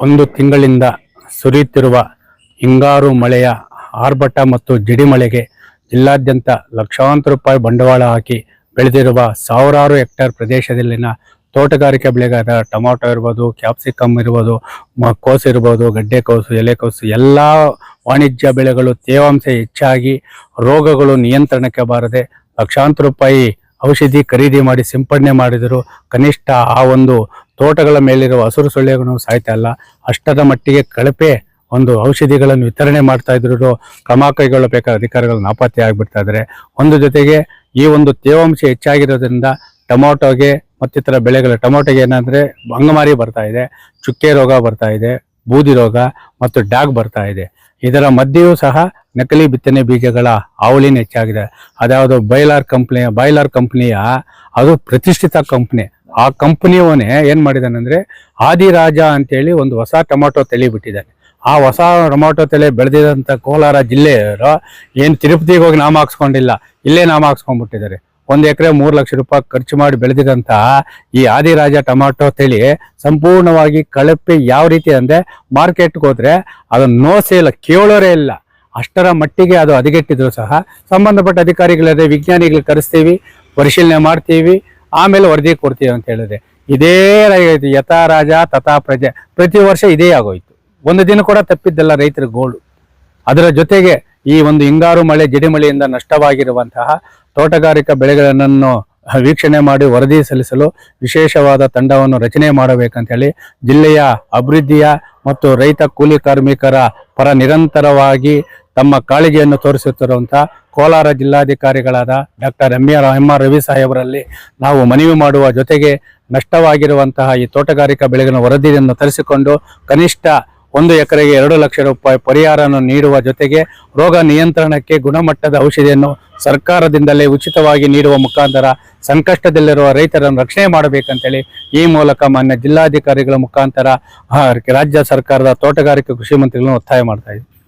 ಒಂದು ತಿಂಗಳಿಂದ ಸುರಿಯುತ್ತಿರುವ ಹಿಂಗಾರು ಮಳೆಯ ಆರ್ಭಟ ಮತ್ತು ಜಿಡಿಮಳೆಗೆ ಜಿಲ್ಲಾದ್ಯಂತ ಲಕ್ಷಾಂತರ ರೂಪಾಯಿ ಬಂಡವಾಳ ಹಾಕಿ ಬೆಳೆದಿರುವ ಸಾವಿರಾರು ಹೆಕ್ಟೇರ್ ಪ್ರದೇಶದಲ್ಲಿನ ತೋಟಗಾರಿಕೆ ಬೆಳೆಗಾದ ಟೊಮಾಟೊ ಇರ್ಬೋದು, ಕ್ಯಾಪ್ಸಿಕಮ್ ಇರ್ಬೋದು ಕೋಸು ಇರ್ಬೋದು ಎಲೆ ಎಲೆಕೋಸು ಎಲ್ಲ ವಾಣಿಜ್ಯ ಬೆಳೆಗಳು ತೇವಾಂಶ ಹೆಚ್ಚಾಗಿ ರೋಗಗಳು ನಿಯಂತ್ರಣಕ್ಕೆ ಬಾರದೆ ಲಕ್ಷಾಂತರ ರೂಪಾಯಿ ಔಷಧಿ ಖರೀದಿ ಮಾಡಿ ಸಿಂಪಡಣೆ ಮಾಡಿದರೂ ಕನಿಷ್ಠ ಆ ಒಂದು ತೋಟಗಳ ಮೇಲಿರುವ ಹಸಿರು ಸೊಳ್ಳೆಗಳು ಸಾಯ್ತಾ ಇಲ್ಲ. ಅಷ್ಟರ ಮಟ್ಟಿಗೆ ಕಳಪೆ ಒಂದು ಔಷಧಿಗಳನ್ನು ವಿತರಣೆ ಮಾಡ್ತಾ ಇದ್ರು ಕ್ರಮ ಕೈಗೊಳ್ಳಬೇಕಾದ ಅಧಿಕಾರಿಗಳು ನಾಪತ್ತೆ ಆಗಿಬಿಡ್ತಾ ಇದ್ದಾರೆ ಒಂದು ಜೊತೆಗೆ ಈ ಒಂದು ತೇವಾಂಶ ಹೆಚ್ಚಾಗಿರೋದ್ರಿಂದ ಟೊಮೊಟೊಗೆ ಮತ್ತಿತರ ಬೆಳೆಗಳ ಟೊಮೊಟೊಗೆ ಏನಂದ್ರೆ ಅಂಗಮಾರಿ ಬರ್ತಾ ಇದೆ, ಚುಕ್ಕೆ ರೋಗ ಬರ್ತಾ ಇದೆ, ಬೂದಿ ರೋಗ ಮತ್ತು ಡಾಗ್ ಬರ್ತಾ ಇದೆ. ಇದರ ಮಧ್ಯೆಯೂ ಸಹ ನಕಲಿ ಬಿತ್ತನೆ ಬೀಜಗಳ ಹಾವಳಿನ ಹೆಚ್ಚಾಗಿದೆ. ಅದ್ಯಾವುದು ಬೈಲಾರ್ ಕಂಪ್ನಿ ಬೈಲಾರ್ ಕಂಪ್ನಿಯ ಅದು ಪ್ರತಿಷ್ಠಿತ ಕಂಪ್ನಿ. ಆ ಕಂಪ್ನಿಯವನೇ ಏನು ಮಾಡಿದಾನಂದರೆ ಆದಿರಾಜ ಅಂತೇಳಿ ಒಂದು ಹೊಸ ಟೊಮಾಟೊ ತಳಿ ಬಿಟ್ಟಿದ್ದಾನೆ ಆ ಹೊಸ ಟೊಮಾಟೊ ತಲೆ ಬೆಳೆದಿದಂತ ಕೋಲಾರ ಜಿಲ್ಲೆಯವರು ಏನು ತಿರುಪತಿಗೆ ಹೋಗಿ ನಾಮ ಹಾಕ್ಸ್ಕೊಂಡಿಲ್ಲ, ಇಲ್ಲೇ ನಾಮ ಹಾಕ್ಸ್ಕೊಂಡ್ಬಿಟ್ಟಿದ್ದಾರೆ. ಒಂದು ಎಕರೆ ಮೂರು ಲಕ್ಷ ರೂಪಾಯಿ ಖರ್ಚು ಮಾಡಿ ಬೆಳೆದಿದಂತ ಈ ಆದಿರಾಜ ಟೊಮಾಟೊ ತಳಿ ಸಂಪೂರ್ಣವಾಗಿ ಕಳಪೆ ಯಾವ ರೀತಿ ಅಂದ್ರೆ ಮಾರ್ಕೆಟ್ಗೆ ಹೋದರೆ ಅದನ್ನು ನೋಸೇ ಇಲ್ಲ ಕೇಳೋರೇ ಇಲ್ಲ. ಅಷ್ಟರ ಮಟ್ಟಿಗೆ ಅದು ಹದಗೆಟ್ಟಿದ್ರು ಸಹ. ಸಂಬಂಧಪಟ್ಟ ಅಧಿಕಾರಿಗಳದೇ ವಿಜ್ಞಾನಿಗಳು ಕರೆಸ್ತೀವಿ, ಪರಿಶೀಲನೆ ಮಾಡ್ತೀವಿ. ಆಮೇಲೆ ವರದಿ ಕೊಡ್ತೀವಿ ಅಂತ ಹೇಳಿದ್ರೆ ಇದೇ ರ- ಯಥಾ ರಾಜ ತಥಾ ಪ್ರಜೆ ಪ್ರತಿ ವರ್ಷ ಇದೇ ಆಗೋಯ್ತು. ಒಂದು ದಿನ ಕೂಡ ತಪ್ಪಿದ್ದಲ್ಲ ರೈತರ ಗೋಳು. ಅದರ ಜೊತೆಗೆ ಈ ಒಂದು ಹಿಂಗಾರು ಮಳೆ ಜಡಿಮಳೆಯಿಂದ ನಷ್ಟವಾಗಿರುವಂತಹ ತೋಟಗಾರಿಕಾ ಬೆಳೆಗಳನ್ನು ವೀಕ್ಷಣೆ ಮಾಡಿ ವರದಿ ಸಲ್ಲಿಸಲು ವಿಶೇಷವಾದ ತಂಡವನ್ನು ರಚನೆ ಮಾಡಬೇಕಂತ ಹೇಳಿ ಜಿಲ್ಲೆಯ ಅಭಿವೃದ್ಧಿಯ ಮತ್ತು ರೈತ ಕೂಲಿ ಕಾರ್ಮಿಕರ ಪರ ನಿರಂತರವಾಗಿ ತಮ್ಮ ಕಾಳಜಿಯನ್ನು ತೋರಿಸುತ್ತಿರುವಂತಹ Kolar ಜಿಲ್ಲಾಧಿಕಾರಿಗಳಾದ doctor M R M Ravi ಸಾಹೇಬರಲ್ಲಿ ನಾವು ಮನವಿ ಮಾಡುವ ಜೊತೆಗೆ ನಷ್ಟವಾಗಿರುವಂತಹ ಈ ತೋಟಗಾರಿಕಾ ಬೆಳೆಗಳ ವರದಿಯನ್ನು ತರಿಸಿಕೊಂಡು ಕನಿಷ್ಠ ಒಂದು ಎಕರೆಗೆ ಎರಡು ಲಕ್ಷ ರೂಪಾಯಿ ಪರಿಹಾರವನ್ನು ನೀಡುವ ಜೊತೆಗೆ ರೋಗ ನಿಯಂತ್ರಣಕ್ಕೆ ಗುಣಮಟ್ಟದ ಔಷಧಿಯನ್ನು ಸರ್ಕಾರದಿಂದಲೇ ಉಚಿತವಾಗಿ ನೀಡುವ ಮುಖಾಂತರ ಸಂಕಷ್ಟದಲ್ಲಿರುವ ರೈತರನ್ನು ರಕ್ಷಣೆ ಮಾಡಬೇಕಂತೇಳಿ ಈ ಮೂಲಕ ಮಾನ್ಯ ಜಿಲ್ಲಾಧಿಕಾರಿಗಳ ಮುಖಾಂತರ ರಾಜ್ಯ ಸರ್ಕಾರದ ತೋಟಗಾರಿಕೆ ಕೃಷಿ ಮಂತ್ರಿಗಳನ್ನು ಒತ್ತಾಯ ಮಾಡ್ತಾ